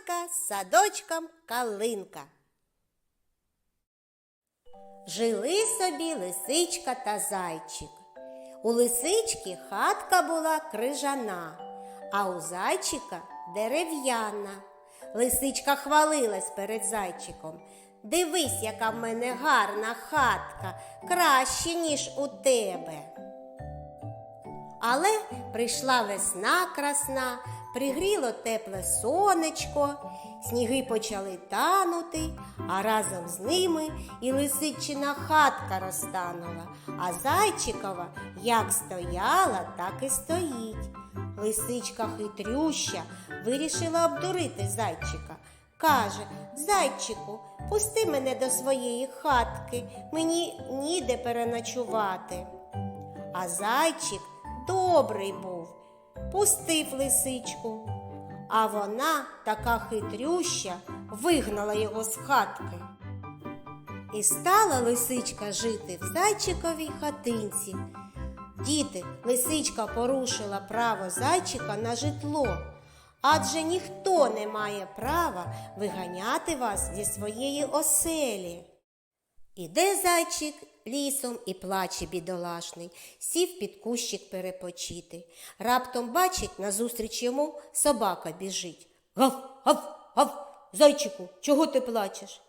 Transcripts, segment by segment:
пташкам калинка. Жили собі лисичка та зайчик. У лисички хатка була крижана, а у зайчика дерев'яна. Лисичка хвалилась перед зайчиком. Дивись, яка в мене гарна хатка, краще, ніж у тебе. Але прийшла весна красна, пригріло тепле сонечко, сніги почали танути, а разом з ними і лисичина хатка розтанула, а зайчикова як стояла, так і стоїть. Лисичка хитрюща вирішила обдурити зайчика. Каже, зайчику, пусти мене до своєї хатки, мені ніде переночувати. А зайчик добрий був, пустив лисичку, а вона, така хитрюща, вигнала його з хатки. І стала лисичка жити в зайчиковій хатинці. Діти, лисичка порушила право зайчика на житло, адже ніхто не має права виганяти вас зі своєї оселі. Іде зайчик лісом і плаче бідолашний, сів під кущик перепочити. Раптом бачить, назустріч йому собака біжить. Гав, гав, гав, зайчику, чого ти плачеш?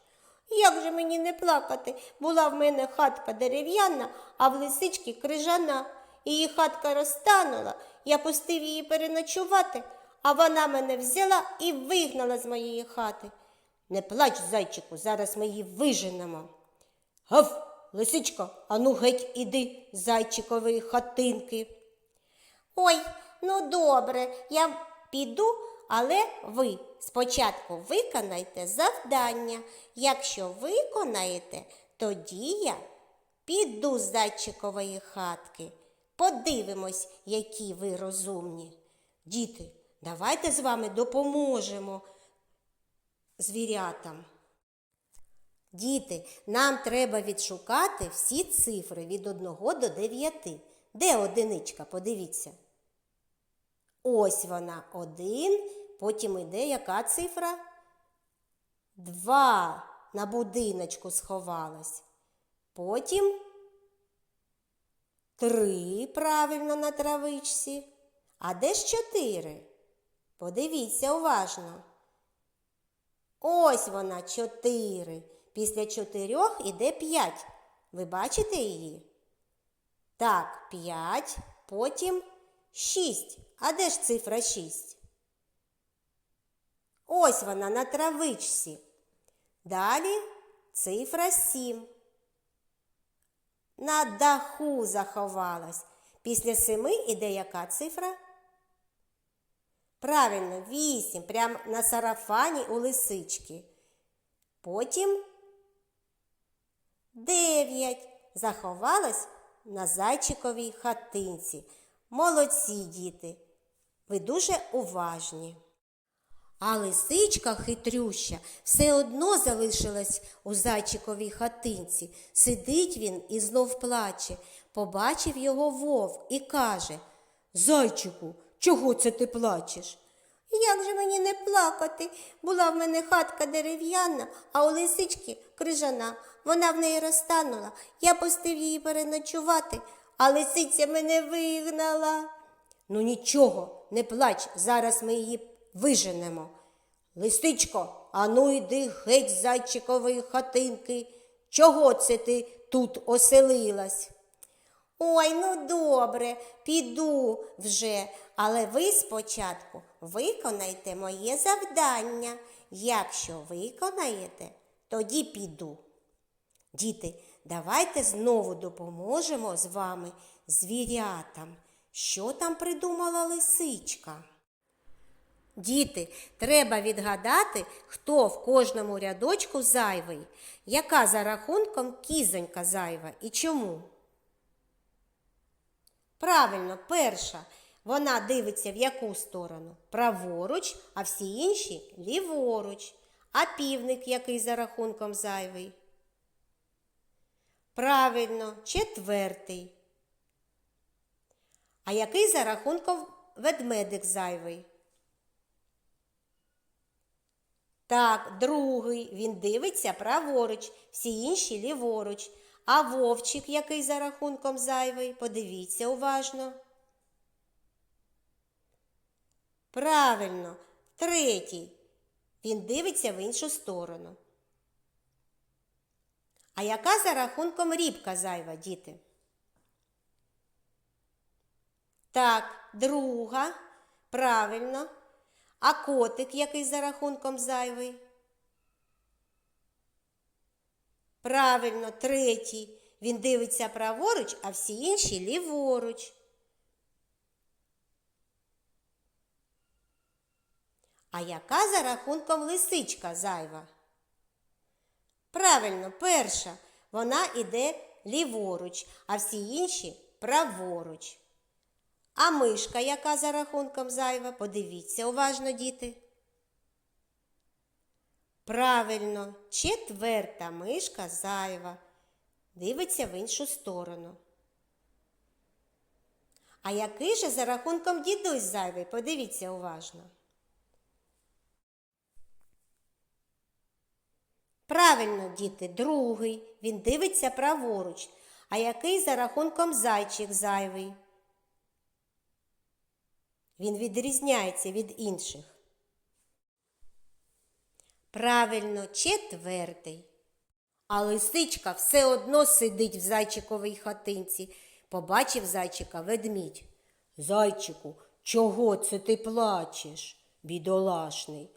Як же мені не плакати? Була в мене хатка дерев'яна, а в лисички крижана. Її хатка розтанула, я пустив її переночувати, а вона мене взяла і вигнала з моєї хати. Не плач, зайчику, зараз ми її виженемо. Гав, лисичко, ану геть іди зайчикової хатинки. Ой, ну добре, я піду, але ви спочатку виконайте завдання. Якщо виконаєте, тоді я піду з зайчикової хатки. Подивимось, які ви розумні. Діти, давайте з вами допоможемо звірятам. Діти, нам треба відшукати всі цифри від 1 до 9. Де одиничка? Подивіться. Ось вона один, потім іде яка цифра? Два на будиночку сховалась. Потім три правильно на травичці. А де ж чотири? Подивіться уважно. Ось вона чотири. Після чотирьох іде п'ять. Ви бачите її? Так, п'ять, потім шість. А де ж цифра шість? Ось вона на травичці. Далі цифра сім. На даху заховалась. Після семи іде яка цифра? Правильно, вісім, прямо на сарафані у лисички. Потім дев'ять. Заховалась на зайчиковій хатинці. Молодці діти. Ви дуже уважні. А лисичка хитрюща все одно залишилась у зайчиковій хатинці. Сидить він і знов плаче. Побачив його вовк і каже Зайчику, чого це ти плачеш? Як же мені не плакати? Була в мене хатка дерев'яна, а у лисички крижана. Вона в неї розтанула. Я пустив її переночувати, а лисиця мене вигнала. Ну нічого, не плач, зараз ми її виженемо. Лисичко, ану йди геть зайчикової хатинки. Чого це ти тут оселилась? Ой, ну добре, піду вже, але ви спочатку виконайте моє завдання. Якщо виконаєте, тоді піду. Діти, давайте знову допоможемо з вами звірятам. Що там придумала лисичка? Діти, треба відгадати, хто в кожному рядочку зайвий, яка за рахунком кізонька зайва і чому. Правильно, перша. Вона дивиться в яку сторону? Праворуч, а всі інші ліворуч. А півник який за рахунком зайвий? Правильно, четвертий. А який за рахунком ведмедик зайвий? Так, другий. Він дивиться праворуч, всі інші ліворуч. А вовчик, який за рахунком зайвий, подивіться уважно. Правильно, третій. Він дивиться в іншу сторону. А яка за рахунком рібка зайва, діти? Так, друга. Правильно. А котик який за рахунком зайвий? Правильно, третій. Він дивиться праворуч, а всі інші ліворуч. А яка за рахунком лисичка зайва? Правильно, перша. Вона іде ліворуч, а всі інші праворуч. А мишка, яка за рахунком зайва? Подивіться уважно, діти. Правильно, четверта мишка зайва. Дивиться в іншу сторону. А який же за рахунком дідусь зайвий? Подивіться уважно. Правильно, діти, другий. Він дивиться праворуч. А який за рахунком зайчик зайвий? Він відрізняється від інших. Правильно, четвертий. А лисичка все одно сидить в зайчиковій хатинці. Побачив зайчика ведмідь. Зайчику, чого це ти плачеш, бідолашний?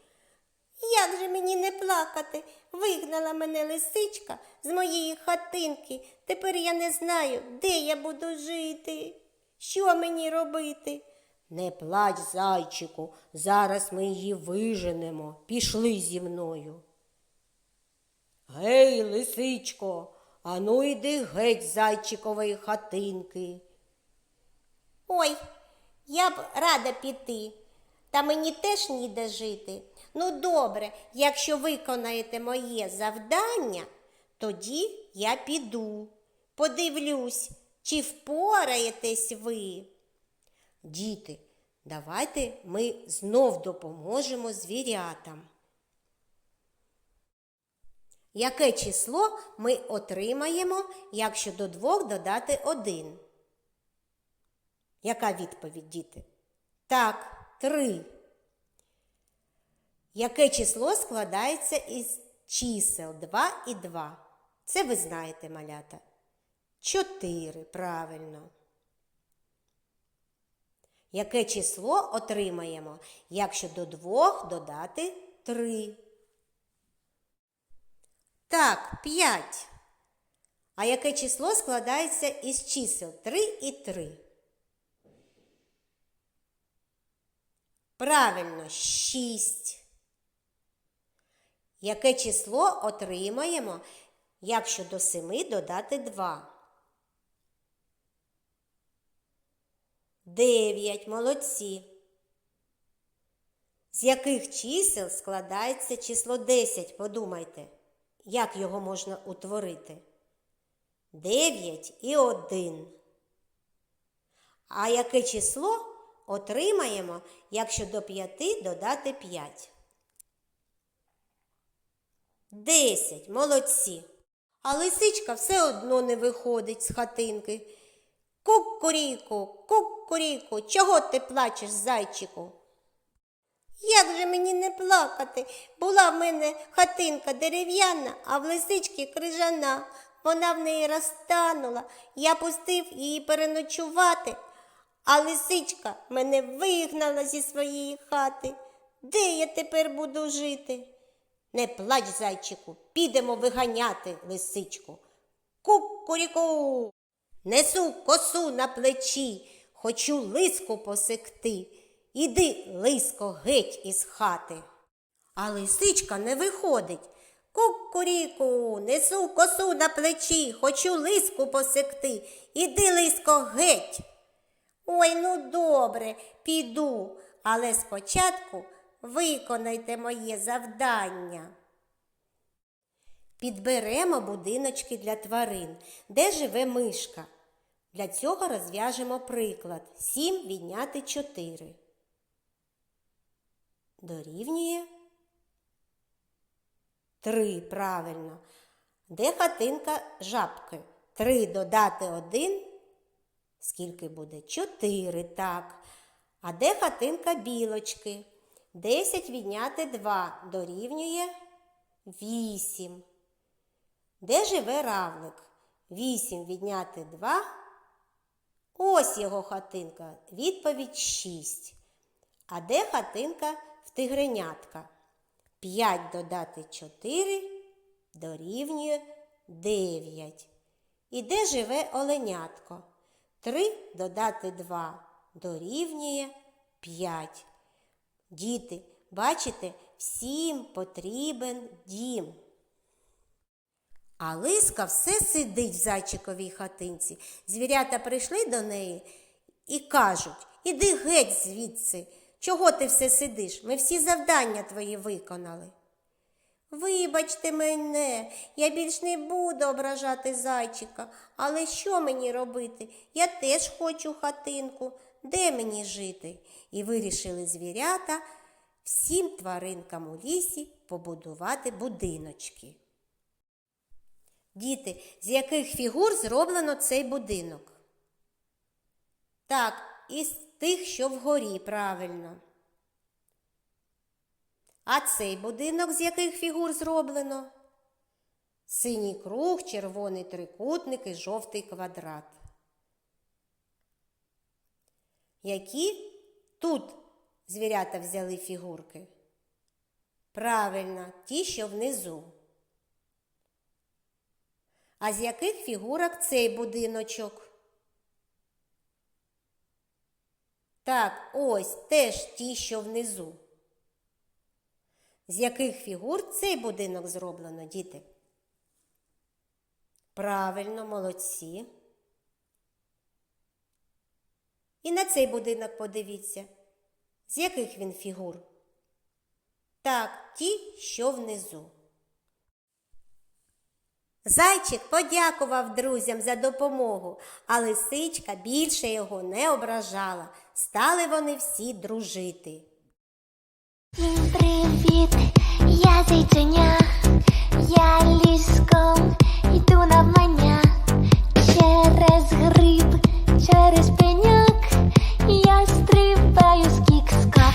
Як же мені не плакати? Вигнала мене лисичка з моєї хатинки. Тепер я не знаю, де я буду жити. Що мені робити? Не плач, зайчику, зараз ми її виженемо. Пішли зі мною. Гей, лисичко, ану йди геть зайчикової хатинки. Ой, я б рада піти, та мені теж ніде жити. Ну, добре, якщо виконаєте моє завдання, тоді я піду. Подивлюсь, чи впораєтесь ви. Діти, давайте ми знов допоможемо звірятам. Яке число ми отримаємо, якщо до двох додати один? Яка відповідь, діти? Так, три. Яке число складається із чисел 2 і 2? Це ви знаєте, малята. Чотири, правильно. Яке число отримаємо, якщо до двох додати три? Так, п'ять. А яке число складається із чисел 3 і 3? Правильно, 6. Яке число отримаємо, якщо до 7 додати 2? 9. Молодці. З яких чисел складається число 10? Подумайте, як його можна утворити? 9 і 1. А яке число отримаємо, якщо до 5 додати 5? 10. Молодці. А лисичка все одно не виходить з хатинки. Кукуріку, кукуріку, чого ти плачеш, зайчику? Як же мені не плакати? Була в мене хатинка дерев'яна, а в лисички крижана. Вона в неї розтанула. Я пустив її переночувати, а лисичка мене вигнала зі своєї хати. Де я тепер буду жити? Не плач, зайчику, підемо виганяти лисичку. Кукуріку. Несу косу на плечі, хочу лиску посекти. Іди, лиско, геть із хати. А лисичка не виходить. Кукуріку, несу косу на плечі, хочу лиску посекти. Іди, лиско, геть. Ой, ну добре, піду, але спочатку виконайте моє завдання. Підберемо будиночки для тварин, де живе мишка. Для цього розв'яжемо приклад 7 відняти 4. Дорівнює Три, правильно. Де хатинка жабки? Три додати один. Скільки буде? Чотири, так. А де хатинка білочки? Десять відняти два дорівнює вісім. Де живе равлик? Вісім відняти два. Ось його хатинка. Відповідь шість. А де хатинка в тигренятка? П'ять додати чотири дорівнює дев'ять. І де живе оленятко? Три додати два дорівнює п'ять. Діти, бачите, всім потрібен дім. А лиска все сидить в зайчиковій хатинці. Звірята прийшли до неї і кажуть: Іди геть звідси. Чого ти все сидиш? Ми всі завдання твої виконали. Вибачте мене, я більш не буду ображати зайчика, але що мені робити? Я теж хочу хатинку. Де мені жити? І вирішили звірята всім тваринкам у лісі побудувати будиночки. Діти, з яких фігур зроблено цей будинок? Так, із тих, що вгорі, правильно. А цей будинок з яких фігур зроблено? Синій круг, червоний трикутник і жовтий квадрат. Які тут звірята взяли фігурки? Правильно, ті, що внизу. А з яких фігурок цей будиночок? Так, ось теж ті, що внизу. З яких фігур цей будинок зроблено, діти? Правильно, молодці. І на цей будинок подивіться, з яких він фігур. Так, ті, що внизу. Зайчик подякував друзям за допомогу, а лисичка більше його не ображала. Стали вони всі дружити. Привіт, я зайченя, я ліском йду на навмання, через гриб, через пеняк. Я стрибаю з кік-скак.